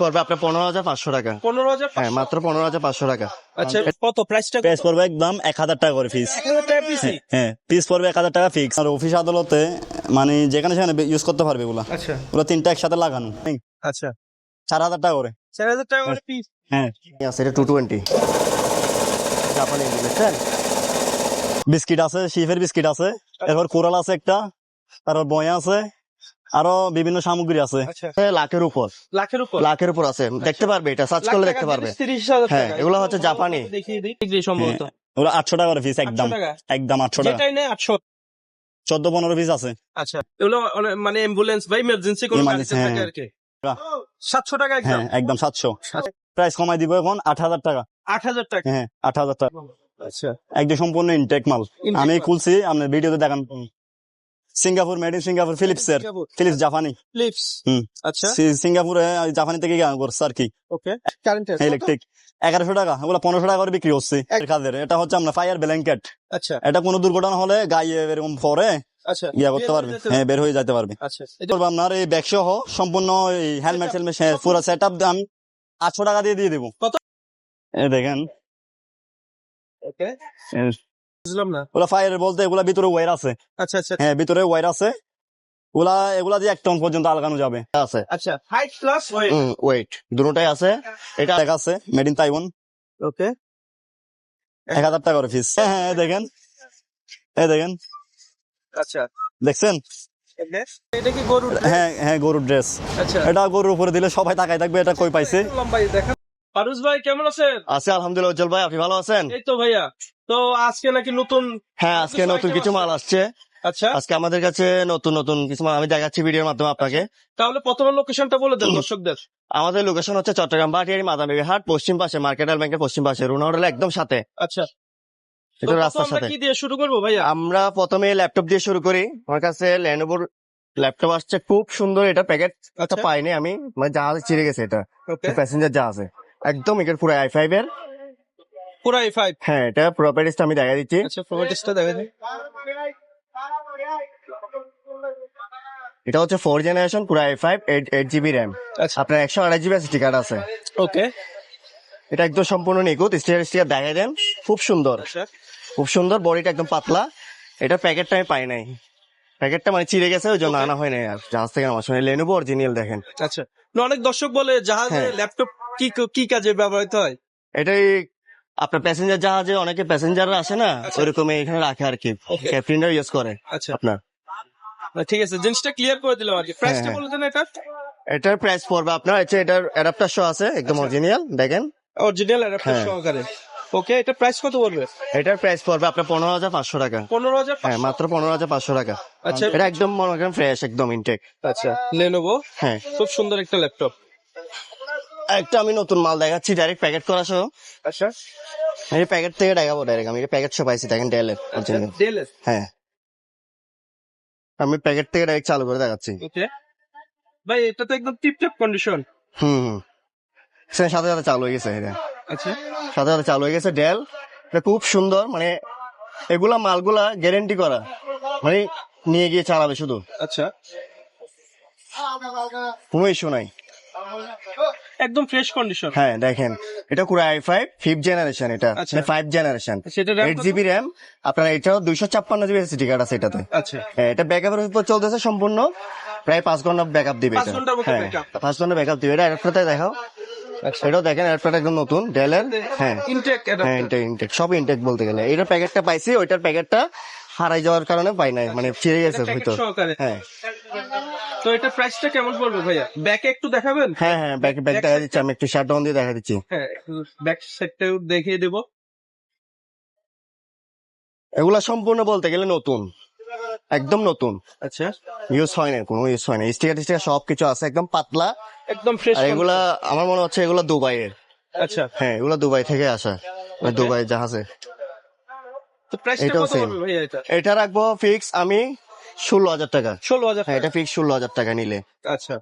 পড়বে আপনার পনেরো হাজার পাঁচশো টাকা। পনেরো হাজার হ্যাঁ মাত্র পনেরো হাজার পাঁচশো টাকা। আচ্ছা কত? প্রাইসটা প্রাইস পড়বে একদম এক হাজার টাকা করে ফিস টাকা পিসি হ্যাঁ পিস পড়বে এক হাজার টাকা ফিক্স আর অফিস আদালতে মানে যেখানে সেখানে ইউজ করতে পারবে এগুলা। আচ্ছা। ওগুলো তিনটা একসাথে লাগানো। আচ্ছা। চার হাজার টাকা করে। চার হাজার টাকা করে পিস হ্যাঁ আছে এটা টু টোয়েন্টি জাপানি বিস্কিট আছে শিফের বিস্কিট আছে। এরপর কোরাল আছে একটা তারপর বয়া আছে। আরও বিভিন্ন সামগ্রী আছে। আচ্ছা। লাখের উপর। লাখের উপর? লাখের উপর আছে। দেখতে পারবে এটা সার্চ করলে দেখতে পারবে। হ্যাঁ, এগুলো হচ্ছে জাপানি। সম্ভবত। ওগুলো আটশো টাকা করে ফিস একদম। একদম আটশো টাকা। আটশো। চোদ্দ পনেরো পিস আছে। আচ্ছা এগুলো মানে অ্যাম্বুলেন্স বা ইমার্জেন্সি কোনো হ্যাঁ। বাহ। সাতশো টাকা একদম? হ্যাঁ একদম সাতশো। প্রাইস কমাই দিব এখন আট হাজার টাকা। আট হাজার টাকা? হ্যাঁ আট হাজার টাকা। আচ্ছা। একদম সম্পূর্ণ ইনটেক মাল। আমি খুলছি আপনার ভিডিওতে দেখান। Singapore made in Singapore Philips এর ফিলিপস জাপানি লিপস হুম। আচ্ছা। সিঙ্গাপুরে জাপানি থেকে গান করছে আর কি? ওকে কারেন্টের ইলেকট্রিক এগারোশো টাকা। ওগুলো পনেরোশো টাকা করে বিক্রি হচ্ছে কাজের এটা হচ্ছে আপনার ফায়ার ব্ল্যাঙ্কেট আচ্ছা। এটা কোনো দুর্ঘটনা হলে গায়ে এরকম পরে আচ্ছা। ইয়া করতে পারবে। হ্যাঁ বের হয়ে যেতে পারবে। আচ্ছা। আপনার এই ব্যাগ সহ সম্পূর্ণ এই হেলমেট হেলমেট পুরো সেট আপ আমি আটশো টাকা দিয়ে দিয়ে দেবো। কত? দেখেন। ওকে বুঝলাম না। ওগুলা ফায়ার বলতে এগুলা ভিতরে ওয়ার আছে। আচ্ছা আচ্ছা হ্যাঁ ভিতরে ওয়ার আছে। ওগুলা এগুলা দিয়ে এক টন পর্যন্ত আলগানো যাবে। আছে। আচ্ছা হাইট প্লাস ওয়েট দুটোটাই আছে। এটা দেখা আছে মেড ইন তাইওয়ান ওকে এক হাজার টাকা করে ফিস হ্যাঁ হ্যাঁ দেখেন। এই দেখেন। আচ্ছা। দেখছেন? এটা কি গরুর হ্যাঁ হ্যাঁ গরুর ড্রেস আচ্ছা। এটা গরুর উপরে দিলে সবাই তাকায় থাকবে এটা কই পাইছে? লম্বাই দেখা ফারুজ ভাই কেমন আছেন? আছে আলহামদুলিল্লাহ উজ্জ্বল ভাই আপনি ভালো আছেন? এই তো ভাইয়া। তো আজকে নাকি নতুন হ্যাঁ আজকে নতুন কিছু মাল আসছে। আচ্ছা। আজকে আমাদের কাছে নতুন নতুন কিছু মাল আমি দেখাচ্ছি ভিডিওর মাধ্যমে আপনাকে। তাহলে প্রথমে লোকেশনটা বলে দেন দর্শকদের। আমাদের লোকেশন হচ্ছে চট্টগ্রাম বাটিয়ারি মাদামেবি হাট পশ্চিম পাশে মার্কেটাল ব্যাংকের পশ্চিম পাশে রুনা হোটেল একদম সাথে। আচ্ছা। এটা রাস্তার সাথে। কি দিয়ে শুরু করব ভাইয়া? আমরা প্রথমে ল্যাপটপ দিয়ে শুরু করি। আমার কাছে ল্যাপটপ আসছে। খুব সুন্দর এটা প্যাকেট আচ্ছা। পাইনি আমি। মানে জাহাজ চিড়ে গেছে এটা। প্যাসেঞ্জার জাহাজে একদম এটার পুরো আই ফাইভ এর পুরো এই ফাইভ হ্যাঁ এটা প্রপার্টিসটা আমি দেখা দিচ্ছি। আচ্ছা প্রোভাইডার্সটা দেখা দিন এটা হচ্ছে ফোর জেনারেশন পুরো I five eight eight GB RAM আপনার একশো আড়াই জিবি এসডি কার্ড আছে। ওকে এটা একদম সম্পূর্ণ নিখুঁত স্টিয়ার স্টিয়ার দেখা দেন। খুব সুন্দর। আচ্ছা। খুব সুন্দর বডিটা একদম পাতলা। এটা প্যাকেটটা আমি পাই নাই। প্যাকেটটা মানে চিড়ে গেছে ওই জন্য আনা হয় নাই আর। জাহাজ থেকে আমার সঙ্গে লেনুবো অরিজিনাল দেখেন। আচ্ছা। অনেক দর্শক বলে জাহাজে। ল্যাপটপ কি কি কাজে ব্যবহৃত হয়? এটাই আপনার প্যাসেঞ্জার জাহাজে অনেকে প্যাসেঞ্জাররা আসে না আচ্ছা। ওইরকম এখানে রাখে আর কি। ক্যাপ্টেনরা ইউজ করে আচ্ছা। আপনার। ঠিক আছে জিনিসটা ক্লিয়ার করে দিলাম আর কি। প্রাইসটা হ্যাঁ। বলে দেন এটা। এটার প্রাইস পড়বে আপনার হচ্ছে এটার অ্যাডাপ্টার শো আছে একদম আচ্ছা। অরিজিনাল দেখেন। অরিজিনাল অ্যাডাপ্টার হ্যাঁ। সহকারে ওকে এটা প্রাইস কত পড়বে? এটার প্রাইস পড়বে আপনার পনেরো হাজার পাঁচশো টাকা। পনেরো হাজার হ্যাঁ মাত্র পনেরো হাজার পাঁচশো টাকা। আচ্ছা। এটা একদম মনে করেন ফ্রেশ একদম ইনটেক আচ্ছা লেনোভো হ্যাঁ। খুব সুন্দর একটা ল্যাপটপ একটা আমি নতুন মাল দেখাচ্ছি ডাইরেক্ট প্যাকেট করা সহ। আচ্ছা। এই প্যাকেট থেকে দেখাবো ডাইরেক্ট আমি প্যাকেট সব পাইছি দেখেন ডেলের ডেলের হ্যাঁ। আমি প্যাকেট থেকে ডাইরেক্ট চালু করে দেখাচ্ছি। ওকে। ভাই এটা তো একদম টিপটপ কন্ডিশন হুম হুম। সে সাথে সাথে চালু হয়ে গেছে এটা আচ্ছা। সাথে সাথে চালু হয়ে গেছে ডেল এটা খুব সুন্দর মানে এগুলা মালগুলা গ্যারেন্টি করা। মানে নিয়ে গিয়ে চালাবে শুধু। আচ্ছা। কোনো ইস্যু নাই। একদম ফ্রেশ কন্ডিশন হ্যাঁ দেখেন এটা পুরো আই ফাইভ ফিফথ জেনারেশন এটা। ফাইভ জেনারেশন সেটা এইট জিবি র্যাম আপনার এটাও দুইশো ছাপ্পান্ন জিবি কার্ড আছে এটাতে। আচ্ছা। হ্যাঁ, এটা ব্যাকআপের উপর চলতেছে সম্পূর্ণ প্রায় পাঁচ ঘণ্টা ব্যাকআপ দিবে এটা। হ্যাঁ পাঁচ ঘণ্টা ব্যাকআপ দিবে। এটা অ্যাডাপ্টারটা দেখাও। আচ্ছা। এটাও দেখেন অ্যাডাপ্টারটা একদম নতুন ডেলের হ্যাঁ। ইনটেক হ্যাঁ ইনটেক ইনটেক সব ইনটেক বলতে গেলে। এটার প্যাকেটটা পাইছি ওইটার প্যাকেটটা হারাই যাওয়ার কারণে পাই নাই মানে ছিঁড়ে গেছে হয়তো হ্যাঁ। তো এটা প্রাইসটা কেমন পড়বে ভাইয়া? ব্যাকে একটু দেখাবেন? হ্যাঁ হ্যাঁ ব্যাক ব্যাক দেখা দিচ্ছি আমি একটু দিয়ে দেখা দিচ্ছি হ্যাঁ ব্যাক সাইডটাও দেখিয়ে দেব। এগুলা সম্পূর্ণ বলতে গেলে নতুন। একদম নতুন। আচ্ছা। ইউজ হয় না কোনো ইউজ হয় না স্টিকার টিস্টিকার সব কিছু আছে একদম পাতলা। একদম ফ্রেশ আর এগুলা আমার মনে হচ্ছে এগুলা দুবাইয়ের। আচ্ছা। হ্যাঁ এগুলা দুবাই থেকে আসা। ওই দুবাই জাহাজে। এটাও ভাইয়া এটা? রাখব ফিক্স আমি ষোলো হাজার টাকা। ষোলো হাজার হ্যাঁ এটা ফিক্স ষোলো হাজার টাকা নিলে। আচ্ছা।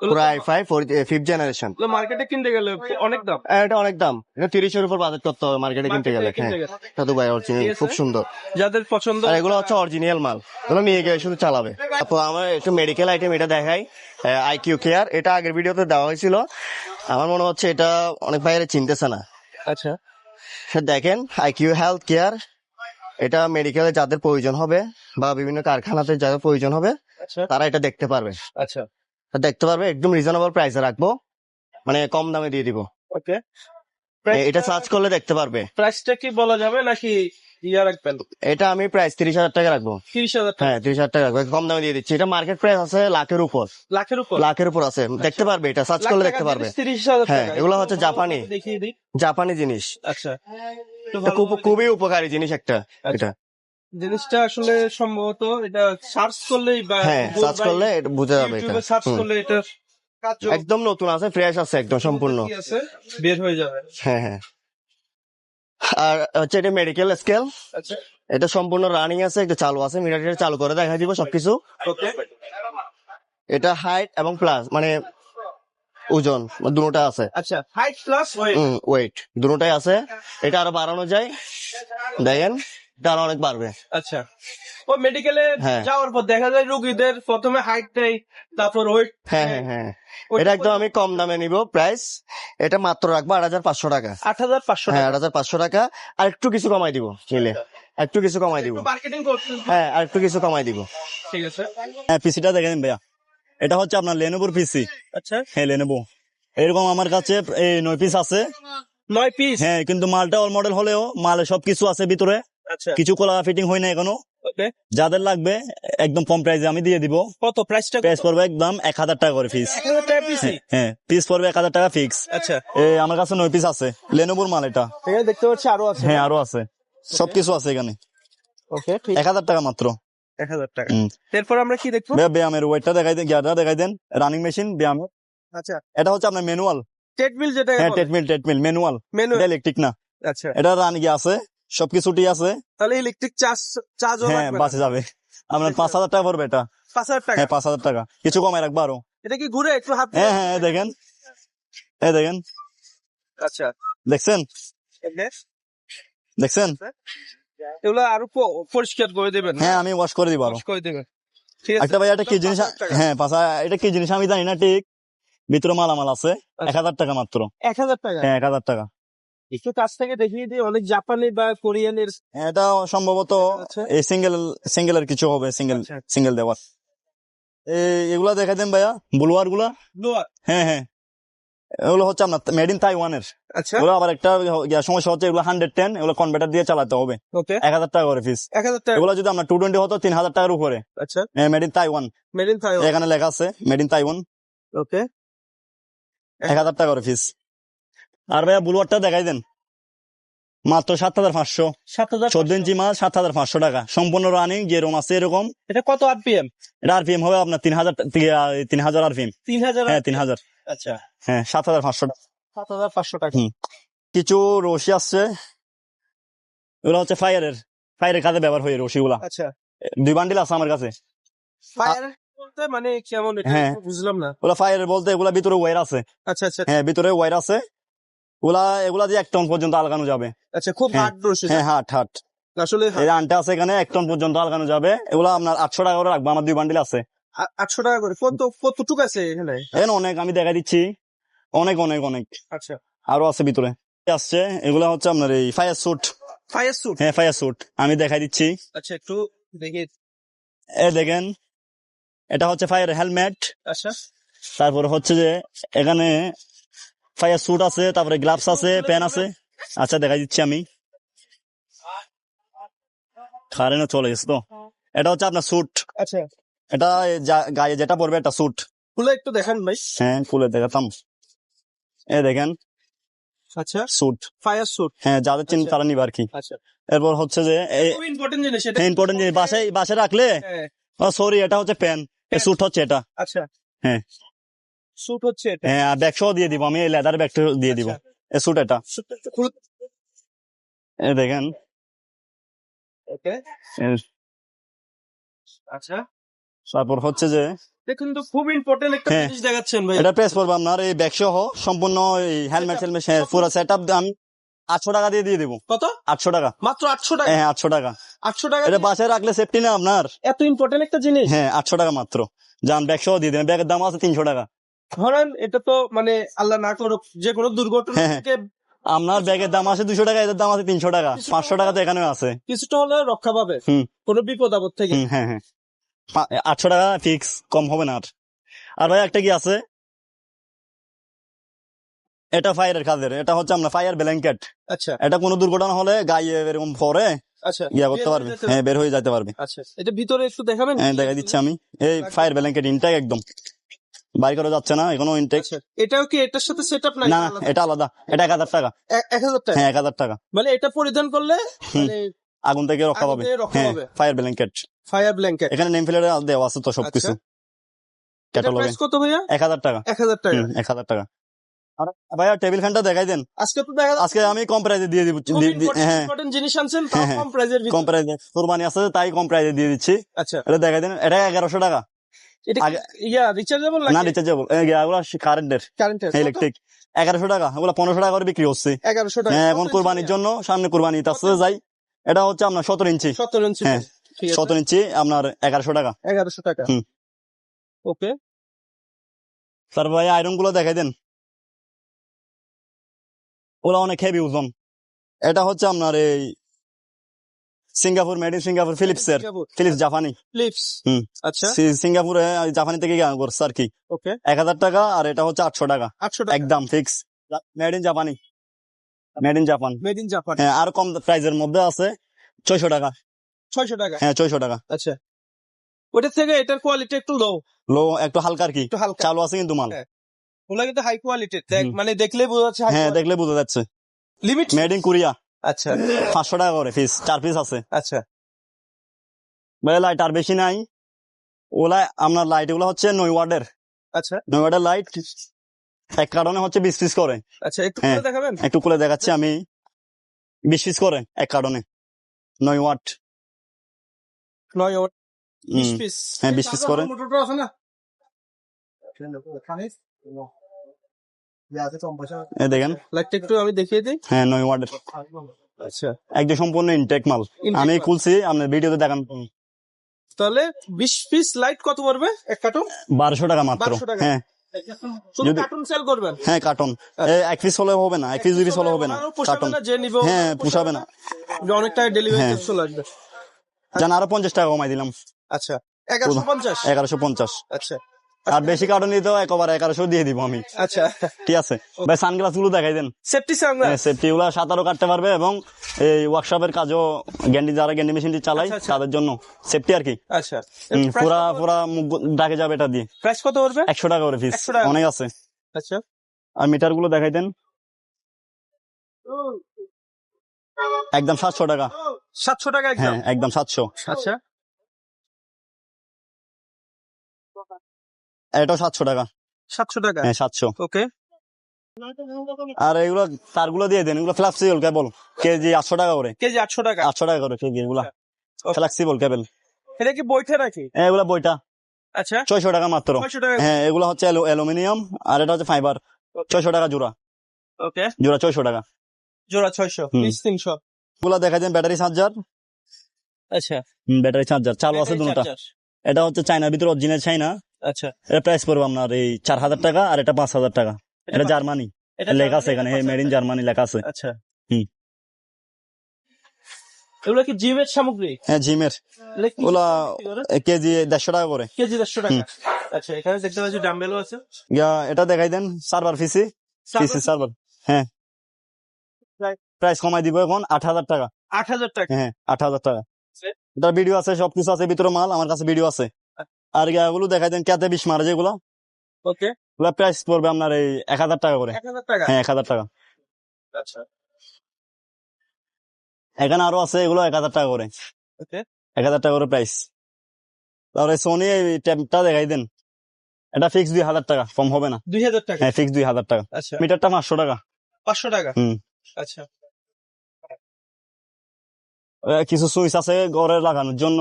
পুরো আই ফাইভ ফিফথ জেনারেশন মার্কেটে কিনতে গেলে অনেক দাম? এটা অনেক দাম। এটা তিরিশের উপর বাজেট করতে হবে মার্কেটে কিনতে গেলে। হ্যাঁ এটা দুবাই অরিজিনাল খুব সুন্দর। যাদের পছন্দ এগুলো হচ্ছে অরিজিনাল মাল। এগুলো নিয়ে গিয়ে শুধু চালাবে। তারপর আমার একটু মেডিকেল আইটেম এটা দেখাই। আইকিউ কেয়ার এটা আগের ভিডিওতে দেওয়া হয়েছিল। আমার মনে হচ্ছে এটা অনেক বাইরে চিনতেছে না। আচ্ছা। দেখেন আইকিউ হেলথ কেয়ার এটা মেডিকেলে যাদের প্রয়োজন হবে বা বিভিন্ন কারখানাতে যাদের প্রয়োজন হবে আচ্ছা। তারা এটা দেখতে পারবে। আচ্ছা। দেখতে পারবে একদম রিজনেবল প্রাইসে রাখব। মানে কম দামে দিয়ে দিব। ওকে এটা সার্চ করলে দেখতে পারবে। প্রাইসটা কি বলা যাবে নাকি ইয়া রাখবেন এটা আমি প্রাইস তিরিশ হাজার টাকা রাখব। তিরিশ হাজার হ্যাঁ তিরিশ হাজার টাকা রাখব। কম দামে দিয়ে দিচ্ছি। এটা মার্কেট প্রাইস আছে লাখের উপর। লাখের উপর? লাখের উপর আছে। দেখতে পারবে এটা সার্চ করলে দেখতে পারবে। তিরিশ হাজার হ্যাঁ, এগুলো হচ্ছে জাপানি। জাপানি জিনিস। আচ্ছা। খুবই উপকারী জিনিস একটা আচ্ছা। এটা। জিনিসটা আসলে সম্ভবত এটা সার্চ করলেই বা হ্যাঁ সার্চ করলে এটা বোঝা যাবে এটা। সার্চ করলে এটা একদম নতুন আছে ফ্রেশ আছে একদম সম্পূর্ণ। আছে? বের হয়ে যাবে। হ্যাঁ হ্যাঁ। আর হচ্ছে এটা মেডিকেল স্কেল আচ্ছা। এটা সম্পূর্ণ রানিং আছে এটা চালু আছে মিটার চালু করে দেখা দিব সবকিছু। ওকে এটা হাইট এবং প্লাস মানে ওজন দুটোটা আছে। আচ্ছা হাইট প্লাস ওয়েট ওয়েট দুটোটাই আছে। এটা আরও বাড়ানো যায়। দেখেন। অনেক বাড়বে। আচ্ছা। ও মেডিকেলে হ্যাঁ। যাওয়ার পর দেখা যায় রোগীদের প্রথমে হাইট নেই তারপর ওয়েট হ্যাঁ হ্যাঁ হ্যাঁ। এটা একদম আমি কম দামে নিব প্রাইস এটা মাত্র রাখব আট হাজার পাঁচশো টাকা। আট হাজার পাঁচশো হ্যাঁ আট হাজার পাঁচশো টাকা। আর একটু কিছু কমাই দিব নিলে একটু কিছু কমাই দিব। হ্যাঁ আর একটু কিছু কমাই দিব। ঠিক আছে। হ্যাঁ পিসিটা ভাইয়া। এটা হচ্ছে আপনার লেনোভোর পিসি আচ্ছা। হ্যাঁ লেনোভো এরকম আমার কাছে এই নয় পিস আছে। নয় পিস হ্যাঁ কিন্তু মালটা অল মডেল হলেও মালে সবকিছু আছে ভিতরে। আচ্ছা কিছু কলা ফিটিং হয় না এখনও। যাদের লাগবে একদম কম প্রাইসে আমি দিয়ে দিব। কত? প্রাইসটা প্রাইস পড়বে একদম এক হাজার টাকা করে ফিস হ্যাঁ পিস পড়বে এক হাজার টাকা ফিক্স আচ্ছা। আমার কাছে নয় পিস আছে। লেনোভোর মাল এটা। দেখতে পাচ্ছি আরও আছে। হ্যাঁ আরও আছে। সবকিছু আছে এখানে। ওকে এক হাজার টাকা মাত্র। এক হাজার টাকা। এরপর আমরা কি দেখব? ব্যায়ামের ওয়েটটা দেখাই দেন গিয়ারটা দেখাই দেন। রানিং মেশিন ব্যায়ামের আচ্ছা। এটা হচ্ছে আপনার ম্যানুয়াল ট্রেডমিল যেটা হ্যাঁ ট্রেডমিল ট্রেডমিল ম্যানুয়াল ইলেকট্রিক না। আচ্ছা। এটা রান গিয়ে আছে। সবকিছু ঠিক আছে। তাহলে ইলেকট্রিক চার্জ চার্জও হ্যাঁ বাসে যাবে। আপনার পাঁচ হাজার টাকা পড়বে এটা। পাঁচ হাজার টাকা? হ্যাঁ পাঁচ হাজার টাকা। কিছু কমাই রাখব আরও। এটা কি ঘুরে একটু হাত হ্যাঁ হ্যাঁ দেখেন। এই দেখেন। আচ্ছা। দেখছেন? দেখছেন? এগুলো আরও পরিষ্কার করে দেবেন হ্যাঁ আমি ওয়াশ করে দিব আরও। করে দেবেন। একটা ভাই এটা কি জিনিস। হ্যাঁ পাঁচ এটা কি জিনিস আমি জানি না ঠিক? ভিতরে মালামাল আছে। আচ্ছা। এক হাজার টাকা মাত্র। এক হাজার টাকা? হ্যাঁ এক হাজার টাকা। একটু কাছ থেকে দেখিয়ে দিই অনেক জাপানি বা কোরিয়ানের এটা সম্ভবত আচ্ছা। এই সিঙ্গেল সিঙ্গেলের কিছু হবে সিঙ্গেল আচ্ছা। সিঙ্গেল দেওয়ার। এই এগুলা দেখাই দেন ভাইয়া ব্লুয়ারগুলা? হ্যাঁ হ্যাঁ। এগুলো হচ্ছে আপনার মেড ইন তাইওয়ানের আচ্ছা। এগুলো আবার একটা সমস্যা হচ্ছে এগুলো হান্ড্রেড টেন এগুলো কনভার্টার দিয়ে চালাতে হবে। এক হাজার টাকা করে ফিস এক হাজার টাকা। এগুলো যদি আপনার টু টোয়েন্টি হতো তিন হাজার টাকার উপরে। আচ্ছা। Made in Taiwan made in Taiwan এখানে লেখা আছে মেড ইন তাইওয়ান ওকে। এক হাজার টাকা করে ফিস আর ভাইয়া ব্লুয়ারটা দেখাই দেন। মাত্র সাত হাজার পাঁচশো। সাত হাজার চোদ্দ ইঞ্চি মাল সাত হাজার পাঁচশো টাকা। সম্পূর্ণ রানিং যেরকম আছে এরকম। এটা কত আরপিএম এটা আরপিএম হবে আপনার তিন হাজার তিন হাজার আরপিএম তিন হাজার? হ্যাঁ তিন হাজার। আচ্ছা। হ্যাঁ সাত হাজার পাঁচশো সাত হাজার পাঁচশো টাকা। কিছু রশি আসছে এগুলো হচ্ছে ফায়ারের ফায়ারের কাজে ব্যবহার হয় রশি গুলা আচ্ছা। দুই বান্ডিল আছে আমার কাছে। ফায়ার বলতে মানে কেমন হ্যাঁ। বুঝলাম না। ওগুলা ফায়ারের বলতে এগুলা ভিতরে ওয়ার আছে। আচ্ছা আচ্ছা হ্যাঁ ভিতরে ওয়ার আছে। ওগুলা এগুলা দিয়ে এক টন পর্যন্ত আলগানো যাবে। আচ্ছা খুব হ্যাঁ। হার্ড রয়েছে হ্যাঁ হাট হাট আসলে এই আনটা আছে এখানে এক টন পর্যন্ত আলগানো যাবে। এগুলা আপনার আটশো টাকা করে রাখব আমার দুই বান্ডিল আছে। আটশো টাকা করে? কত কতটুকু আছে এখানে? এখানে অনেক আমি দেখা দিচ্ছি। অনেক অনেক অনেক। আচ্ছা। আরও আছে ভিতরে। আসছে এগুলা হচ্ছে আপনার এই ফায়ার স্যুট ফায়ার স্যুট হ্যাঁ ফায়ার স্যুট আমি দেখাই দিচ্ছি। আচ্ছা একটু দেখি। এ দেখেন এটা হচ্ছে ফায়ার হেলমেট আচ্ছা। তারপর হচ্ছে যে এখানে ফায়ার স্যুট আছে তারপরে গ্লাভস আছে প্যান আছে। আচ্ছা দেখা দিচ্ছি আমি। কারেন্টও চলে গেছে তো? এটা হচ্ছে আপনার স্যুট আচ্ছা। এটা গায়ে যেটা পড়বে এটা স্যুট খুলে একটু দেখান ভাই। হ্যাঁ খুলে দেখাতাম। এ দেখেন। আচ্ছা। স্যুট ফায়ার স্যুট হ্যাঁ যাদের চিন্তা আচ্ছা। তারা নিবে আর কি। আচ্ছা। এরপর হচ্ছে যে ইম্পর্টেন্ট জিনিস এটা। ইম্পর্টেন্ট জিনিস। বাসায় বাসায় রাখলে? হ্যাঁ, সরি এটা হচ্ছে প্যান স্যুট হচ্ছে এটা। আচ্ছা। হ্যাঁ। স্যুট হচ্ছে এটা? হ্যাঁ ব্যাগ সহ দিয়ে দিব আমি এই লেদার ব্যাগটা দিয়ে দিব। আচ্ছা। এ স্যুট এটা। একটু খুলে এ দেখেন। ওকে। আচ্ছা। তারপর হচ্ছে যে দেখুন তো খুব ইম্পর্টেন্ট একটা হ্যাঁ। জিনিস দেখাচ্ছেন ভাই। এটা প্রেস করব আপনার এই ব্যাগ সহ সম্পূর্ণ এই হেলমেট হেলমেট পুরো সেট আপ দাম আটশো টাকা দিয়ে দিয়ে দেবো। কত? আটশো টাকা। মাত্র আটশো টাকা? হ্যাঁ আটশো টাকা। আটশো টাকা এটা বাসায় রাখলে সেফটি না আপনার? এত ইম্পর্টেন্ট একটা জিনিস? হ্যাঁ আটশো টাকা মাত্র। যান ব্যাগ সহ দিয়ে দেবেন ব্যাগের দাম আছে তিনশো টাকা। ধরেন এটা তো মানে আল্লাহ না করুক যে কোনো দুর্ঘটনা হ্যাঁ। থেকে আপনার ব্যাগের দাম আছে দুশো টাকা এদের দাম আছে তিনশো টাকা পাঁচশো টাকা তো এখানে আছে। কিছুটা হলে রক্ষা পাবে। কোনো বিপদ আপদ থেকে। হ্যাঁ হ্যাঁ। আটশো টাকা ফিক্স কম হবে না আর। আর ভাই একটা কি আছে? এটা ফায়ারের কাজের এটা হচ্ছে আপনার ফায়ার ব্ল্যাঙ্কেট আচ্ছা। এটা কোনো দুর্ঘটনা হলে গায়ে এরকম পরে আচ্ছা। ইয়া করতে পারবে। হয়ে হ্যাঁ বের হয়ে যেতে পারবে। আচ্ছা এটা ভিতরে একটু দেখাবেন? হ্যাঁ দেখা দিচ্ছি আমি। এই ফায়ার ব্ল্যাঙ্কেট ইনটেক একদম। বাই করা যাচ্ছে না এখনও ইনটেক আচ্ছা এটাও কি এটার সাথে সেট আপ নাই না এটা আলাদা এটা এক হাজার টাকা। এক হাজার টাকা? হ্যাঁ এক হাজার টাকা। মানে এটা পরিধান করলে মানে আগুন থেকে রক্ষা পাবে। হ্যাঁ ফায়ার ব্ল্যাঙ্কেট ফায়ার ব্ল্যাঙ্কেট এখানে নেম প্লেটে দেওয়া আছে তো সবকিছু। ক্যাটালগে কত ভাইয়া? এক হাজার টাকা। এক হাজার টাকা। এক হাজার টাকা। ভাইয়া টেবিল ফ্যানটা দেখাই দেন। আজকে তো দেখা আজকে আমি কম প্রাইজে দিয়ে দিব হ্যাঁ। জিনিস আনছেন হ্যাঁ, হ্যাঁ। কম প্রাইজের কম প্রাইজে কোরবানি আছে তাই কম প্রাইজে দিয়ে দিচ্ছি। আচ্ছা। এটা দেখাই দেন এটা এগারোশো টাকা। এটা ইয়া রিচার্জেবল না রিচার্জেবল এগুলো কারেন্টের কারেন্টের ইলেকট্রিক এগারোশো টাকা ওগুলো পনেরোশো টাকা করে বিক্রি হচ্ছে। এগারোশো টাকা। হ্যাঁ এখন কোরবানির জন্য সামনে কোরবানি আসতে যাই। এটা হচ্ছে আপনার সতেরো ইঞ্চি। সতেরো ইঞ্চি হ্যাঁ। সতেরো ইঞ্চি আপনার এগারোশো টাকা। এগারোশো টাকা। ওকে। ভাই আয়রনগুলো দেখাই দেন। ওরা অনেক হেভি ওজন। এটা হচ্ছে আপনার এই Singapore made in Singapore Philips এর ফিলিপস জাপানি ফ্লিপস হুম। আচ্ছা। সিঙ্গাপুরে জাপানি থেকে করছে আর কি? ওকে। এক হাজার টাকা আর এটা হচ্ছে আটশো টাকা। আটশো টাকা। একদম ফিক্স মেড ইন জাপানি made in Japan made in Japan হ্যাঁ আর কম প্রাইজের মধ্যে আছে ছয়শো টাকা। ছয়শো টাকা। হ্যাঁ ছয়শো টাকা। আচ্ছা। ওটার থেকে এটার কোয়ালিটি একটু লো লো একটু হালকা আর কি? একটু হালকা। চালু আছে কিন্তু মাল। হ্যাঁ। ওগুলা কিন্তু হাই কোয়ালিটির মানে দেখলেই বোঝা যাচ্ছে হ্যাঁ দেখলে বোঝা যাচ্ছে। লিমিট মেড ইন কোরিয়া আচ্ছা। পাঁচশো টাকা করে পিস চার পিস আছে। আচ্ছা। ভাই লাইট আর বেশি নাই। ওলা আপনার লাইট এগুলো হচ্ছে নয় ওয়ার্ডের আচ্ছা। নয় ওয়ার্ডের লাইট এক কারণে হচ্ছে বিশ পিস করে। আচ্ছা একটু হ্যাঁ। দেখাবেন? একটু খুলে দেখাচ্ছি আমি। বিশ পিস করে এক কারণে নয় ওয়াট নয় বিশ পিস হ্যাঁ, 20 piece করে। মোটরটা আছে না? দেখেন। লাইটটা একটু আমি দেখিয়ে দিই। হ্যাঁ নয় ওয়ার্ডের আচ্ছা একদম সম্পূর্ণ ইনটেক মাল। আমি খুলছি আপনার ভিডিওতে দেখান। তাহলে বিশ পিস লাইট কত পড়বে? এক কার্টুন বারোশো টাকা মাত্র। হ্যাঁ। যদি- কার্টুন সেল করবেন? হ্যাঁ কার্টন এক পিস হলে হবে না এক পিস দুই পিস হলে হবে না আমারও কার্টন না, যে নিবে হ্যাঁ পোষাবে না। অনেক টাকা ডেলিভারি হ্যাঁ। জান আরও পঞ্চাশ টাকা কমাই দিলাম। আচ্ছা এগারোশো পঞ্চাশ। এগারোশো পঞ্চাশ। আচ্ছা। আর বেশি কার্টন নিতেও একবার এগারোশো দিয়ে দিব আমি। আচ্ছা। ঠিক আছে? ভাই সানগ্লাসগুলো দেখাই দেন। সেফটি সানগ্লাস সেফটি গুলা সাঁতারও কাটতে পারবে এবং এই ওয়ার্কশপের কাজও গ্যান্ডি যারা গ্যান্ডি মেশিনটি চালাই আচ্ছা, আচ্ছা। তাদের জন্য সেফটি আর কি। আচ্ছা। পুরা পুরা মুখ ডাকে যাবে এটা দিয়ে। প্রাইস কত পড়বে? একশো টাকা করে ফিস 100 টাকা। অনেক আছে। আচ্ছা। আর মিটারগুলো দেখাই দেন। একদম সাতশো টাকা। সাতশো টাকা একদম? হ্যাঁ একদম সাতশো। আচ্ছা। এটাও সাতশো টাকা। সাতশো টাকা? হ্যাঁ সাতশো। ওকে। আর এগুলো তারগুলো দিয়ে দেন এগুলো ফ্লেক্সিবল কেবল কেজি আটশো টাকা করে। কেজি আটশো টাকা? আটশো টাকা করে কেজি এগুলা. ফ্লেক্সিবল কেবল এটা কি বইটা নাকি? এগুলা বইটা আচ্ছা। ছয়শো টাকা মাত্র। হ্যাঁ এগুলো হচ্ছে অ্যালুমিনিয়াম আর এটা হচ্ছে ফাইবার ছয়শো টাকা জোড়া। ওকে। জোড়া ছয়শো টাকা। জোড়া ছয়শো তিনশো। এগুলো দেখা যায় ব্যাটারি চার্জার আচ্ছা। ব্যাটারি চার্জার চালু আছে দুটা। এটা হচ্ছে চাইনার ভিতরে অরিজিনাল চাইনা আচ্ছা। এটা প্রাইস পড়বে আপনার এই চার হাজার টাকা আর এটা পাঁচ হাজার টাকা। এটা জার্মানি। লেখা আছে এখানে মেড ইন জার্মানি লেখা আছে। আচ্ছা। হুম। এগুলো কি জিমের সামগ্রী? হ্যাঁ জিমের। ওগুলা কেজি দেড়শো টাকা করে। কেজি দেড়শো টাকা। আচ্ছা এখানে দেখতে পাচ্ছি ডাম্বেলও আছে। এটা দেখাই দেন সার্ভার ফিসি পিসি সার্ভার হ্যাঁ। প্রাইস কমাই দিব এখন আট হাজার টাকা। আট হাজার টাকা। হ্যাঁ আট হাজার টাকা? এটার ভিডিও আছে সবকিছু আছে ভিতরে মাল আমার কাছে ভিডিও আছে। আর এগুলো দেখাই দেন কেতে বিশ মারে যেগুলো। ওকে। ওগুলো প্রাইস পড়বে আপনার এই এক হাজার টাকা করে। টাকা? হ্যাঁ এক হাজার টাকা। আচ্ছা। এখানে আরও আছে এগুলো এক হাজার টাকা করে। ওকে। এক হাজার টাকা করে প্রাইস তারপরে সোনি ট্যাবটা দেখাই দেন। এটা ফিক্স দুই হাজার টাকা কম হবে না। দুই হাজার টাকা? হ্যাঁ ফিক্স দুই হাজার টাকা। আচ্ছা। মিটারটা পাঁচশো টাকা। পাঁচশো টাকা? হুম। আচ্ছা। কিছু সুইচ আছে ঘরে লাগানোর জন্য।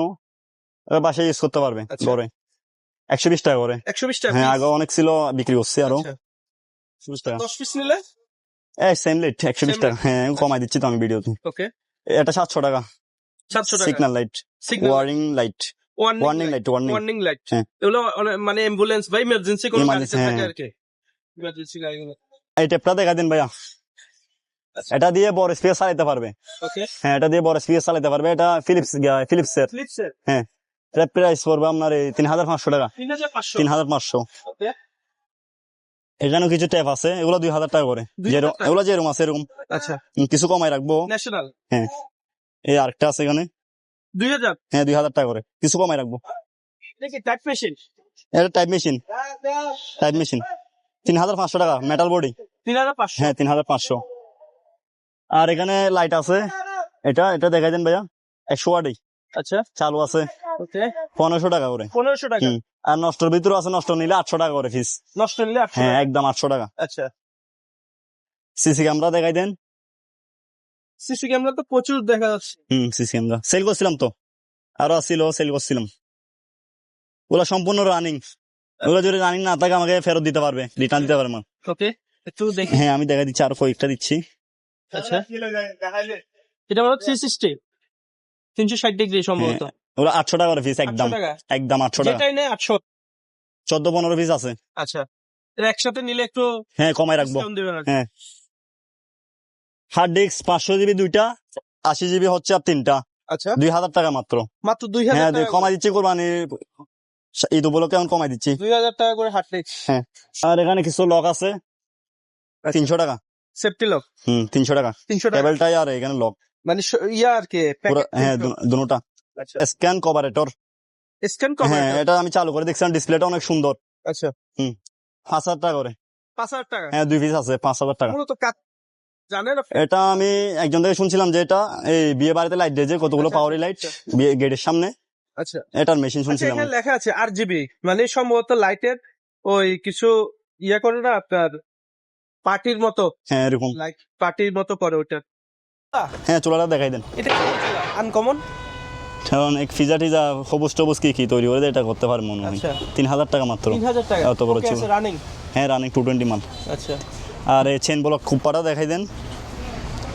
বাসায় ইউজ করতে পারবে আচ্ছা। ঘরে একশো বিশ টাকা করে। একশো বিশ টাকা হ্যাঁ আগে অনেক ছিল বিক্রি করছি আরও। বিশ টাকা। দশ পিস নিলে? এই সেম লেট একশো বিশ টাকা। হ্যাঁ কমাই দিচ্ছি তো আমি ভিডিওতে ওকে এটা সাতশো টাকা। সাতশো টাকা। Signal light warning light warning light warning light হ্যাঁ। এগুলো মানে অ্যাম্বুলেন্স বা ইমার্জেন্সি কোনো গাড়িতে থাকে হ্যাঁ। আর কি। ইমার্জেন্সি গাড়িগুলো। এই টেপটা দেখা দিন ভাইয়া। আচ্ছা। এটা দিয়ে বড় স্পিয়ার চালাতে পারবে। হ্যাঁ এটা দিয়ে বড় স্পিয়ার চালাতে পারবে। এটা ফিলিপস ফিলিপস এর ফ্লিপসের এটা প্রাইস পড়বে আপনার এই তিন হাজার পাঁচশো টাকা। তিন হাজার পাঁচশো। এখানেও কিছু ট্যাপ আছে এগুলো দুই হাজার টাকা করে। 2000 যেরকম টাকা? এগুলো যেরকম আছে এরকম। আচ্ছা। কিছু কমাই রাখব। ন্যাশনাল? এই আরেকটা আছে এখানে। দুই হাজার? হ্যাঁ দুই হাজার টাকা করে। কিছু কমাই রাখব। টাইপ মেশিন এটা টাইপ মেশিন টাইপ মেশিন তিন হাজার পাঁচশো টাকা মেটাল বডি তিন হাজার পাঁচশো? হ্যাঁ তিন হাজার পাঁচশো। আর এখানে লাইট আছে। এটা এটা দেখাই দেন ভাইয়া। একশো ওয়াটই। আচ্ছা। চালু আছে। পনেরোশো টাকা করে। পনেরোশো টাকা? আর নষ্টর ভিতরে আছে নষ্ট নিলে আটশো টাকা করে ফিস নষ্ট নিলে হ্যাঁ একদম আটশো টাকা। আচ্ছা। সিসি ক্যামেরা দেখাই দেন। সিসি ক্যামেরা তো প্রচুর দেখা যাচ্ছে। হুম সিসি ক্যামেরা। সেল করছিলাম তো। আরও আসছিল সেল করছিলাম। ওগুলা সম্পূর্ণ রানিং ওগুলো যদি রানিং না থাকে আমাকে ফেরত দিতে পারবে। রিটার্ন দিতে পারবে ওকে একটু দেখি। হ্যাঁ আমি দেখা দিচ্ছি আর কয়েকটা দিচ্ছি। আচ্ছা। এটা হলো থ্রি সিক্সটি তিনশো ষাট ডিগ্রি সম্ভবত। ওগুলো আটশো টাকা করে ফিস একদম একদম আটশো টাকা। আটশো। চোদ্দ পনেরো পিস আছে। আচ্ছা। একসাথে নিলে একটু হ্যাঁ কমাই রাখব। হ্যাঁ। হার্ড ডিস্ক পাঁচশো জিবি দুইটা আশি জিবি হচ্ছে আর তিনটা। আচ্ছা। দুই হাজার টাকা মাত্র। মাত্র দুই হাজার হ্যাঁ কমাই দিচ্ছি কোরবানি। ঈদ উপলক্ষে এখন কমাই দিচ্ছি। দুই হাজার টাকা করে হাট টেক্স আর এখানে কিছু লক আছে। তিনশো টাকা। সেফটি লক হুম তিনশো টাকা। তিনশো টাকা। টেবিলটাই আর এখানে লক মানে ইয়া আর কি হ্যাঁ। দুটা। আচ্ছা স্ক্যান কভারেটর স্ক্যান হ্যাঁ এটা আমি চালু করে দেখছিলাম ডিসপ্লেটা অনেক সুন্দর। আচ্ছা। পাঁচ হাজার টাকা করে। পাঁচ হাজার টাকা? হ্যাঁ দুই পিস আছে পাঁচ হাজার টাকা। মূলত কাজ জানেন আপনি? এটা আমি একজন থেকে শুনছিলাম যে এটা এই বিয়ে বাড়িতে লাইট দিয়েছে কতগুলো আচ্ছা, পাওয়ারি লাইট। বিয়ে গেটের সামনে আচ্ছা। এটার মেশিন আচ্ছা শুনছিলাম এখানে লেখা আছে আর জিবি মানে সম্ভবত লাইটের ওই কিছু ইয়া করে না আপনার পার্টির মতো হ্যাঁ এরকম। লাইট পার্টির মতো করে ওটা হ্যাঁ চুলাটা দেখাই দেন। এটা আনকমন কারণ এক ফিজা টিজা সবুজ টবুজ কি কি তৈরি করে এটা করতে পারে মনে হয়। আচ্ছা। তিন হাজার টাকা মাত্র। এত বড় ছিল। হ্যাঁ রানিং টু টোয়েন্টি মাল। আচ্ছা। আর এই চেন ব্লক খুবপাটা দেখাই দেন।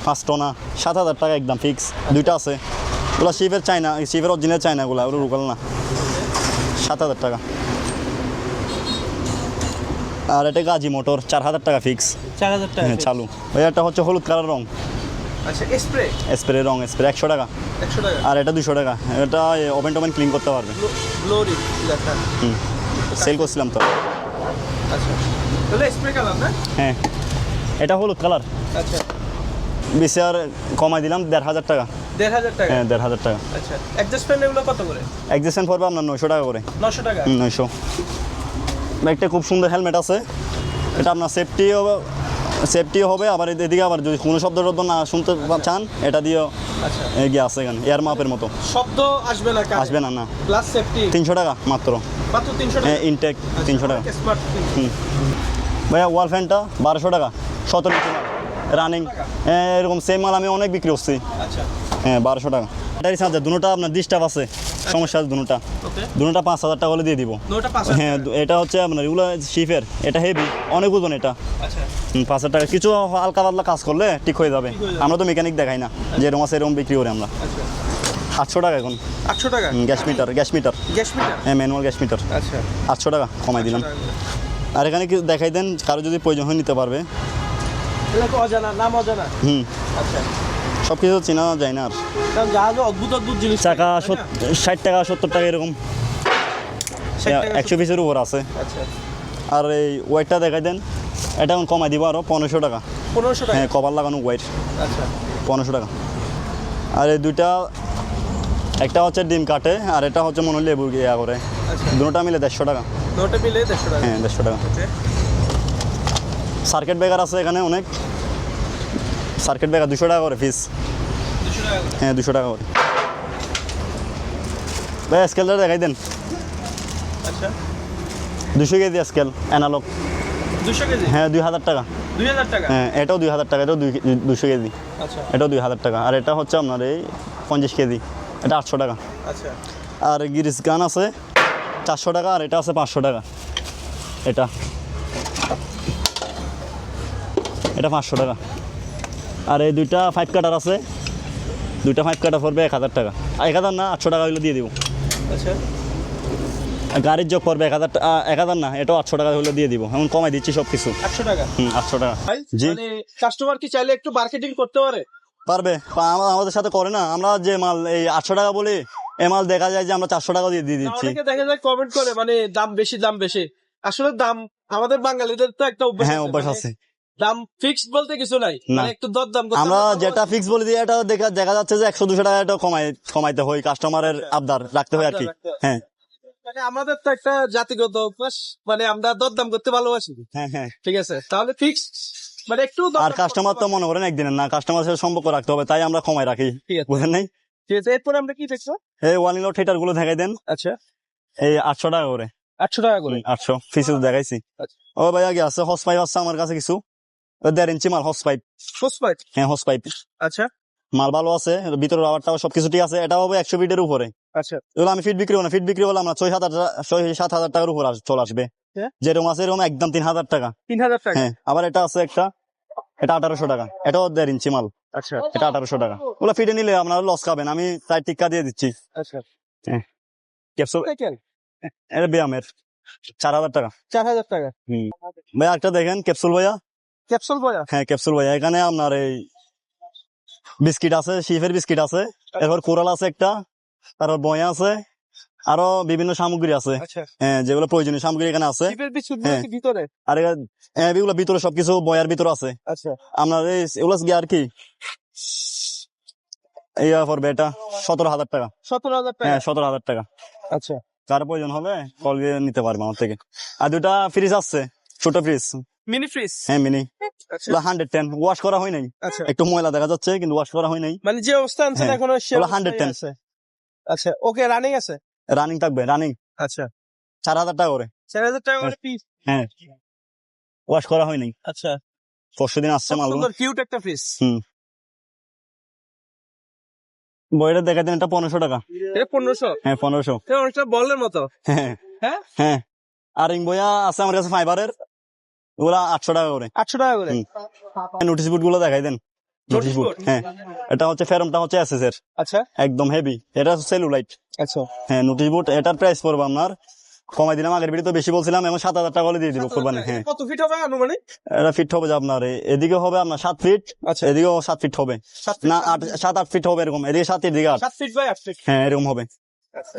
পাঁচ টনা সাত হাজার টাকা একদম ফিক্স দুইটা আছে। ওগুলো শিপের চাইনা শিপের অরিজিনাল চাইনা ওগুলো ওগুলো রুকাল না। সাত হাজার টাকা। আর এটা গাজি মোটর চার হাজার টাকা ফিক্স চার হাজার টাকা হ্যাঁ চালু। ওই একটা হচ্ছে হলুদ কালার রং। আচ্ছা স্প্রে স্প্রে রং স্প্রে একশো টাকা। একশো টাকা? আর এটা দুশো টাকা। এটা ওভেন টোভেন ক্লিন করতে পারবে। গ্লোরি লেখা। হুম। সেল করছিলাম তো। আচ্ছা। তাহলে স্প্রে কালার না? হ্যাঁ। এটা হলুদ কালার। আচ্ছা। বেশি আর কমাই দিলাম দেড় হাজার টাকা। দেড় হাজার টাকা? হ্যাঁ দেড় হাজার টাকা। আচ্ছা। অ্যাডজাস্টমেন্ট এগুলো কত করে? এক্সিস্টেন্ট পড়বে আপনার নয়শো টাকা করে। নশো টাকা? একটা খুব সুন্দর হেলমেট আছে। এটা আপনার সেফটিও সেফটিও হবে আবার এদিকে আবার যদি কোনো শব্দ টব্দ না শুনতে চান এটা দিয়েও আচ্ছা। এগিয়ে আছে এখানে এয়ার মাপের মতো। শব্দ আসবে না আসবে না না। প্লাস সেফটি তিনশো টাকা মাত্র। হ্যাঁ ইনটেক তিনশো টাকা। স্মার্ট হুম। ভাইয়া ওয়াল ফ্যানটা বারোশো টাকা সতেরো রানিং হ্যাঁ এরকম সেম মাল আমি অনেক বিক্রি করছি। আচ্ছা। হ্যাঁ বারোশো টাকা। ব্যাটারি চার্জার দুটা আপনার ডিস্টার্ব আছে। সমস্যা আছে দুটা। দুটা পাঁচ হাজার টাকা হলে দিয়ে দিব। হ্যাঁ এটা হচ্ছে আপনার এগুলো শিফের এটা হেভি অনেক ওজন এটা। আচ্ছা। পাঁচ হাজার টাকা। কিছু হালকা পাতলা কাজ করলে ঠিক হয়ে যাবে। আমরা তো মেকানিক দেখাই না যে যেরকম আছে এরকম বিক্রি করি আমরা। আচ্ছা। আটশো টাকা এখন। আটশো টাকা? Gas meter gas meter gas meter হ্যাঁ ম্যানুয়াল গ্যাস মিটার আচ্ছা। আটশো টাকা কমাই দিলাম। আর এখানে কি দেখাই দেন কারও যদি প্রয়োজন হয় নিতে পারবে। অজানা নাম অজানা? হুম। আচ্ছা। সব কিছু চেনা যায় না আর। জাহাজে অদ্ভুত অদ্ভুত জিনিস টাকা ষাট টাকা সত্তর টাকা এরকম। একশো পিসের উপর আছে। আচ্ছা। আর এই ওয়েটটা দেখাই দেন এটা এখন কমাই দিব আরও পনেরোশো টাকা। পনেরোশো টাকা? হ্যাঁ কভার লাগানো ওয়াইট আচ্ছা। পনেরোশো টাকা। আর এই দুইটা একটা হচ্ছে ডিম কাটে আর এটা হচ্ছে মনে হয় লেবু ইয়া করে। আচ্ছা। দুটোটা মিলে দেড়শো টাকা। নটা মিলে দেড়শো টাকা। হ্যাঁ দেড়শো টাকা। সার্কিট ব্রেকার আছে এখানে অনেক। সার্কিট ব্রেকার দুশো টাকা করে ফিস। হ্যাঁ দুশো টাকা করে। ভাই স্কেলটা দেখাই দেন। আচ্ছা। দুশো কেজি স্কেল অ্যানালগ হ্যাঁ দুই হাজার টাকা। দুই হাজার টাকা? হ্যাঁ এটাও দুই হাজার টাকা এটাও দুই দুশো কেজি। আচ্ছা। এটাও দুই হাজার টাকা। আর এটা হচ্ছে আপনার এই পঞ্চাশ কেজি। এটা আটশো টাকা। আচ্ছা। আর গিরিস গান আছে চারশো টাকা আর এটা আছে পাঁচশো টাকা। এটা। এটা পাঁচশো টাকা। আর এই দুইটা ফাইভ কাটার আছে। দুইটা ফাইভ কাটার পড়বে এক হাজার টাকা। এক হাজার না আটশো টাকা হইলে দিয়ে দিব। আচ্ছা। গাড়ির যোগ পড়বে এক হাজার এক হাজার না এটাও আটশো টাকা হলে দিয়ে দিব। এমন কমাই দিচ্ছি সব কিছু আটশো টাকা? হুম আটশো টাকা। জি। মানে কাস্টমার কি চাইলে একটু মার্কেটিং করতে পারে? পারবে। আমাদের সাথে করে না। আমরা যে মাল এই আটশো টাকা বলি এ মাল দেখা যায় যে আমরা চারশো টাকা দিয়ে দিয়ে দিচ্ছি। দেখা যায় কমেন্ট করে মানে দাম বেশি দাম বেশি। আসলে দাম আমাদের বাঙালিদের তো একটা অভ্যাস হ্যাঁ অভ্যাস মানে আছে। দাম ফিক্সড বলতে কিছু নাই। মানে একটু আমরা যেটা ফিক্স বলে দিই এটা দেখা দেখা যাচ্ছে যে একশো দুশো টাকা এটা কমাই কমাইতে হয় কাস্টমারের আবদার রাখতে হয় আর কি। হয়। মানে আমাদের তো একটা জাতিগত অভ্যাস মানে আমরা দরদাম করতে ভালোবাসি। হ্যাঁ হ্যাঁ। ঠিক আছে? তাহলে ফিক্সড মানে একটু আর কাস্টমার তো মনে করেন একদিনের না কাস্টমার সাথে সম্পর্ক রাখতে হবে তাই আমরা কমাই রাখি। বুঝেন নাই? ঠিক আছে এরপরে আমরা কি দেখছ এই থিয়েটারগুলো দেখাই দেন। আচ্ছা। এই আটশো টাকা করে। আটশো টাকা করে। আটশো। ফিসে দেখাইছি। আচ্ছা। ও ভাই আগে আছে? হস পাইপ আছে আমার কাছে কিছু? দেড় ইঞ্চি মাল হস পাইপ। সোসপাইট হ্যাঁ হস পাইপ। আচ্ছা। মাল ভালো আছে ভিতরে রাবার টাবার সবকিছু ঠিক আছে এটা হবে একশো ফিটের উপরে। আচ্ছা। এগুলো আমি ফিট বিক্রি না ফিট বিক্রি হলে আমরা ছয় হাজার ছয় সাত হাজার টাকার উপর চলে আসবে। হ্যাঁ। যেরকম আছে এরকম একদম তিন হাজার টাকা। তিন হাজার টাকা? হ্যাঁ আবার এটা আছে একটা এটা আঠারোশো টাকা এটাও দেড় ইঞ্চি মাল। আচ্ছা। এটা আঠারোশো টাকা। ওগুলো ফিটে নিলে আপনারা লস খাবেন আমি চার টিক্কা দিয়ে দিচ্ছি। আচ্ছা। ক্যাপসুল? এটা ব্যায়ামের। চার হাজার টাকা। চার হাজার টাকা। ভাইয়া একটা দেখেন ক্যাপসুল ভাইয়া। ক্যাপসুল বয়া? হ্যাঁ ক্যাপসুল এখানে আপনার এই বিস্কিট আছে শিফের বিস্কিট আছে এরপর কোরাল আছে একটা তারপর বয়া আছে আরও বিভিন্ন সামগ্রী আছে। আচ্ছা। হ্যাঁ যেগুলো প্রয়োজনীয় সামগ্রী এখানে আছে। হ্যাঁ। ভিতরে? আর হ্যাঁ, এগুলো ভিতরে সবকিছু বয়ার ভিতরে আছে। আচ্ছা। আপনার এই এগুলো আর কি? পড়বে এটা সতেরো হাজার টাকা। সতেরো হাজার টাকা? হ্যাঁ সতেরো হাজার টাকা। আচ্ছা। কার প্রয়োজন হবে কল নিতে পারবে আমার থেকে। আর দুটা ফ্রিজ আছে ছোট ফ্রিজ মিনি ফ্রিজ হ্যাঁ মিনি হান্ড্রেড টেন ওয়াশ করা হয় নাই? আচ্ছা। একটু ময়লা দেখা যাচ্ছে কিন্তু ওয়াশ করা হয় নাই। মানে যে অবস্থা আনছেন হ্যাঁ, এখনও 110 আছে। আচ্ছা ওকে রানিং আছে? রানিং থাকবে রানিং আচ্ছা। চার হাজার টাকা করে। চার হাজার টাকা করে পিস হ্যাঁ ওয়াশ করা হয় নাই। আচ্ছা। পরশু দিন আসছে মাল সুন্দর কিউট একটা ফ্রিজ বইটা দেখা দেন এটা পনেরোশো টাকা। এটা পনেরোশো? হ্যাঁ পনেরোশো। অনেকটা বলের মতো? হ্যাঁ। হ্যাঁ? হ্যাঁ। আর রিং বইয়া আছে আমার কাছে ফাইবারের ওগুলা আটশো টাকা করে। আটশো টাকা করে? নোটিশ বোর্ডগুলো দেখাই দেন। নোটিশ বোর্ড হ্যাঁ। এটা হচ্ছে ফেরমটা হচ্ছে এসএস এর। আচ্ছা। একদম হেভি এটা সেলুলাইট আচ্ছা। হ্যাঁ নোটিশ বোর্ড এটার প্রাইস পড়বে আপনার কমাই দিলাম আগের ভিডিও তো বেশি বলছিলাম এবং সাত হাজার টাকা করে দিয়ে দিব কোরবানি হ্যাঁ। কত ফিট হবে আনুমানিক? এটা ফিট হবে যে আপনার এদিকে হবে আপনার সাত ফিট আচ্ছা। এদিকেও সাত ফিট হবে। না আট সাত আট ফিট হবে এরকম এদিকে সাত এদিকে আট। ফিট বাই আট ফিট হ্যাঁ এরকম হবে।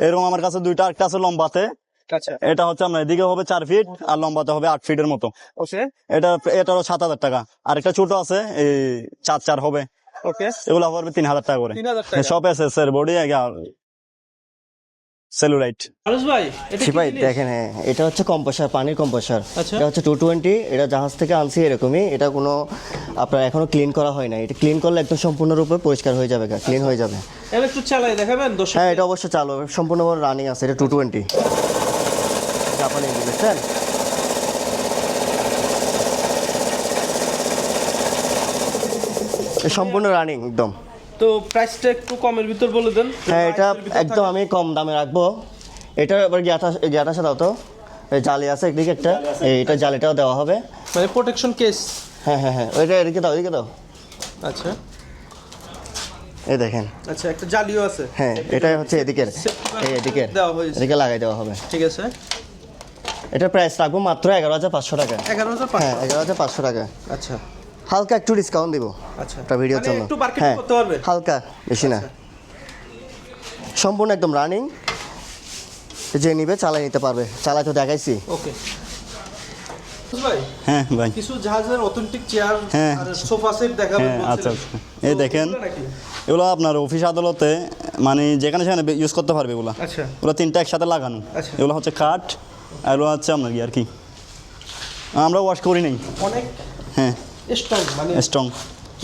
এরকম আমার কাছে দুইটা একটা আছে লম্বাতে। এটা হচ্ছে আপনার এদিকে হবে চার ফিট আর লম্বাতে হবে আট ফিটের মতো। এটা এটারও সাত হাজার টাকা। আর একটা ছোট আছে এই চার চার হবে। এগুলো পড়বে তিন হাজার টাকা করে। সব এসে স্যার বডি সেলুলাইট আরুষ ভাই এটা ভাই দেখেন হ্যাঁ এটা হচ্ছে কম্প্রেসার পানির কম্প্রেসার আচ্ছা। এটা হচ্ছে টু টোয়েন্টি এটা জাহাজ থেকে আনছি এরকমই। এটা কোনো আপনার এখনও ক্লিন করা হয় না এটা ক্লিন করলে একদম সম্পূর্ণরূপে পরিষ্কার হয়ে যাবে ক্লিন হয়ে যাবে। একটু চালাই দেখাবেন হ্যাঁ এটা অবশ্যই চালু সম্পূর্ণভাবে রানিং আছে এটা টু টোয়েন্টি জাপানি বুঝছেন সম্পূর্ণ রানিং একদম। তো প্রাইসটা একটু কমের ভিতর বলে দেন। হ্যাঁ এটা একদম আমি কম দামে রাখব। এটা এবার গ্যাটা গ্যাটার সাথে দাও তো। এই জালি আছে একদিকে একটা। এটা জালিটাও দেওয়া হবে। মানে প্রোটেকশন কেস হ্যাঁ হ্যাঁ হ্যাঁ। ওইটা এদিকে দাও এদিকে দাও। আচ্ছা। এই দেখেন। আচ্ছা একটা জালিও আছে। হ্যাঁ এটা হচ্ছে এদিকের। এই এদিকের। দেওয়া হয়েছে। এদিকে লাগাই দেওয়া হবে। ঠিক আছে। এটার প্রাইস রাখব মাত্র এগারো হাজার পাঁচশো টাকা। এগারো হাজার হ্যাঁ পাঁচশো এগারো হাজার পাঁচশো টাকা আচ্ছা। হালকা একটু ডিসকাউন্ট দিব আচ্ছা। একটা ভিডিওর মানে জন্য একটু মার্কেটিং হ্যাঁ করতে পারবে? হালকা বেশি না। সম্পূর্ণ একদম রানিং যে নিবে চালাই নিতে পারবে। চালাই তো দেখাইছি। ওকে হ্যাঁ ভাই। কিছু জাহাজের অথেন্টিক চেয়ার হ্যাঁ। সোফা সেট দেখাবেন হ্যাঁ আচ্ছা আচ্ছা। এই দেখেন এগুলো আপনার অফিস আদালতে মানে যেখানে সেখানে ইউজ করতে পারবে এগুলো। আচ্ছা। এগুলো তিনটা একসাথে লাগানো। আচ্ছা। এগুলো হচ্ছে কাঠ এগুলো হচ্ছে আপনার কি আর কি? আমরা ওয়াশ করি নাই। অনেক হ্যাঁ। স্ট্রং মানে স্ট্রং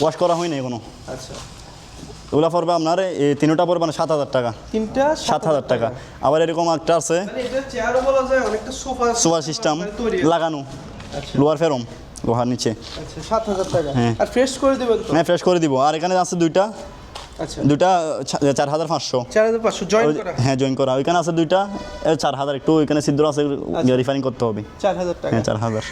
ওয়াশ করা হয় নাই কোনো আচ্ছা। এগুলো পড়বে আপনার এই তিনটা পড়বে না সাত হাজার টাকা। তিনটা সাত হাজার টাকা। আবার এরকম একটা আছে। মানে এটা চেয়ারও বলা যায় অনেকটা সোফা সোফা সিস্টেম লাগানো। আচ্ছা। লোয়ার ফেরম লোহার নিচে। আচ্ছা সাত হাজার টাকা। হ্যাঁ। আর ফ্রেশ করে দেবেন তো? হ্যাঁ ফ্রেশ করে দিব। আর এখানে আছে দুইটা। দুইটা চার হাজার পাঁচশো। হ্যাঁ জয়েন করা। ওইখানে আছে দুইটা চার হাজার একটু ওইখানে ছিদ্র আছে আচ্ছা। রিফাইন করতে হবে। চার হাজার টাকা। হ্যাঁ চার হাজার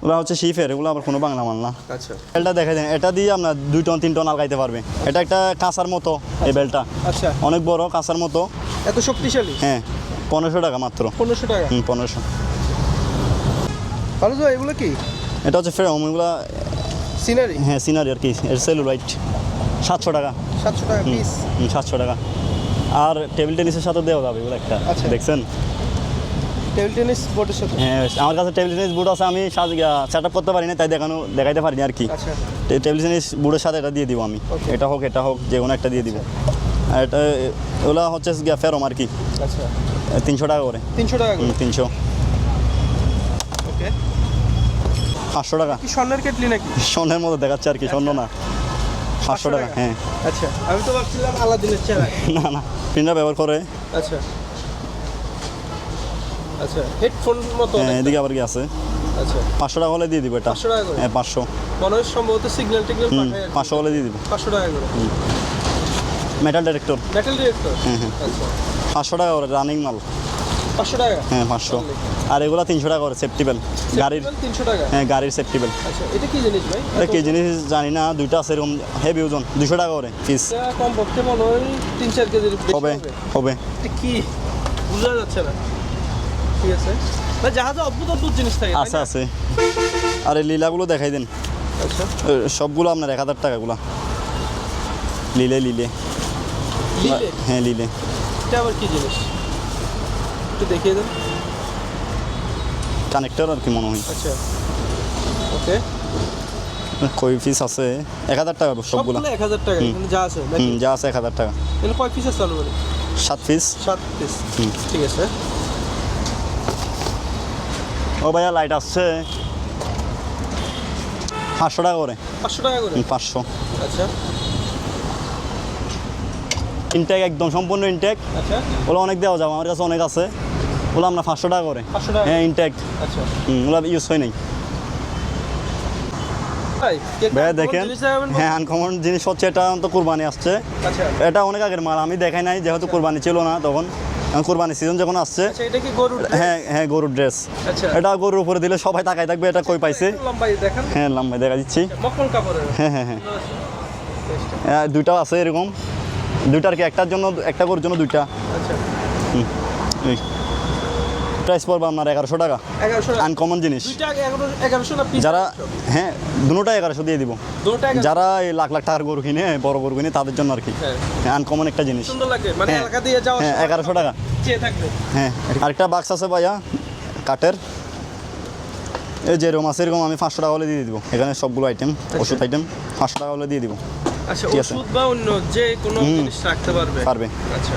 ওগুলো হচ্ছে শিফের এগুলো আবার কোনো বাংলা মাল না। আচ্ছা। বেলটা দেখা দেন এটা দিয়ে আপনার দুই টন তিন টন আলগাইতে পারবে। এটা একটা কাঁচার মতো এই বেলটা। আচ্ছা। অনেক বড় কাঁচার মতো। এত শক্তিশালী? হ্যাঁ পনেরোশো টাকা মাত্র। পনেরোশো টাকা? হুম পনেরোশো। ভালো এগুলো কি? এটা হচ্ছে ফ্রেম এগুলো সিনারি হ্যাঁ সিনারি আর কি সেলুলাইট সাতশো টাকা। সাতশো টাকা পিস সাতশো টাকা। আর টেবিল টেনিসের সাথে দেওয়া যাবে এগুলো একটা আচ্ছা। দেখছেন? টেবিল টেনিস বোর্ডের সাথে? হ্যাঁ আমার কাছে টেবিল টেনিস বুট আছে আমি সেট আপ করতে পারি না তাই দেখানো দেখাইতে পারিনি আর কি। টেবিল টেনিস বুটের সাথে এটা দিয়ে দিব আমি। এটা হোক এটা হোক যে কোনো একটা দিয়ে দিব। আর এটা ওগুলো হচ্ছে ফেরম আর কি। আচ্ছা। তিনশো টাকা করে। তিনশো টাকা তিনশো। ওকে পাঁচশো টাকা। কি স্বর্ণের কেটলি নাকি? স্বর্ণের মতো দেখাচ্ছে আর কি স্বর্ণ না। পাঁচশো টাকা হ্যাঁ। আচ্ছা আমি তো ভাবছিলাম আলাদিনের চেহারা না না প্রিন্টার ব্যবহার করে। আচ্ছা। আচ্ছা হেডফোন মতো হ্যাঁ, এদিকে আবার কি আছে? আচ্ছা। পাঁচশো টাকা হলে দিয়ে দিব এটা। 500 টাকা করে? হ্যাঁ পাঁচশো। মনে হয় সম্ভবত সিগন্যাল টিগন্যাল। পাঁচশো হলে দিয়ে দিব। পাঁচশো টাকা করে। মেটাল ডিরেক্টর মেটাল ডিরেক্টর হুম, হুম। আচ্ছা। পাঁচশো টাকা করে রানিং মাল। পাঁচশো টাকা? হ্যাঁ পাঁচশো। আর এগুলো তিনশো টাকা করে সেফটি বেল গাড়ির তিনশো টাকা? হ্যাঁ গাড়ির সেফটি বেল আচ্ছা এটা কি জিনিস ভাই? এটা কি জিনিস জানি না দুইটা আছে এরকম হেভি ওজন দুশো টাকা করে পিস কম পক্ষে মনে হয় তিন চার কেজির হবে হবে। কি? বোঝা যাচ্ছে না। ঠিক আছে। ভাই জাহাজে অদ্ভুত অদ্ভুত জিনিস থাকে আছে? আছে। আর এই লীলাগুলো দেখাই দেন। আচ্ছা। সবগুলো আপনার এক হাজার টাকাগুলো লিলে। লিলে? হ্যাঁ লিলে। এটা আবার কি জিনিস? একটু দেখিয়ে দেন। কানেক্টর আর কি মনে হয়। আচ্ছা। ওকে কই পিস আছে? এক হাজার টাকা সবগুলো। সবগুলো এক হাজার টাকা যা আছে যা আছে এক হাজার টাকা। এখানে কয় পিস আছে করে সাত পিস সাত পিস ঠিক আছে। ও ভাইয়া লাইট আসছে। পাঁচশো টাকা করে। পাঁচশো টাকা করে? পাঁচশো। আচ্ছা। ইনটেক একদম সম্পূর্ণ ইনটেক আচ্ছা। ওগুলো অনেক দেওয়া যাবে আমার কাছে অনেক আছে। ওগুলো আমরা পাঁচশো টাকা করে। হ্যাঁ ইনটেক আচ্ছা। ওগুলো ইউজ হয় নাই। ভাই দেখেন? হ্যাঁ আনকমন জিনিস হচ্ছে এটা তো কোরবানি আসছে। আচ্ছা। এটা অনেক আগের মাল আমি দেখাই নাই যেহেতু কোরবানি ছিল না তখন। কোরবানি সিজন যখন আসছে আচ্ছা হ্যাঁ হ্যাঁ গরুর ড্রেস আচ্ছা। এটা গরুর উপরে দিলে সবাই তাকাই থাকবে এটা কই পাইছে? হ্যাঁ লম্বাই দেখা দিচ্ছি। হ্যাঁ হ্যাঁ হ্যাঁ। হ্যাঁ, দুইটাও আছে এরকম। দুইটার কি একটার জন্য একটা গরুর জন্য দুইটা? আচ্ছা। প্রাইস পড়বে আপনার এগারোশো টাকা। আনকমন জিনিস। যারা হ্যাঁ দুটোটা এগারোশো দিয়ে দিব। যারা এই লাখ লাখ টাকার গরু কিনে বড় গরু কিনে তাদের জন্য আর কি। হ্যাঁ। আনকমন একটা জিনিস। মানে হ্যাঁ। হ্যাঁ এগারোশো টাকা। হ্যাঁ আরেকটা বাক্স আছে ভাইয়া কাঠের। এই যেরকম আছে এরকম আমি পাঁচশো টাকা হলে দিয়ে দিব। এখানে সবগুলো আইটেম ওষুধ আইটেম পাঁচশো টাকা হলে দিয়ে দিব। আচ্ছা। ওষুধ বা অন্য যে কোনো জিনিস রাখতে পারবে। পারবে। আচ্ছা।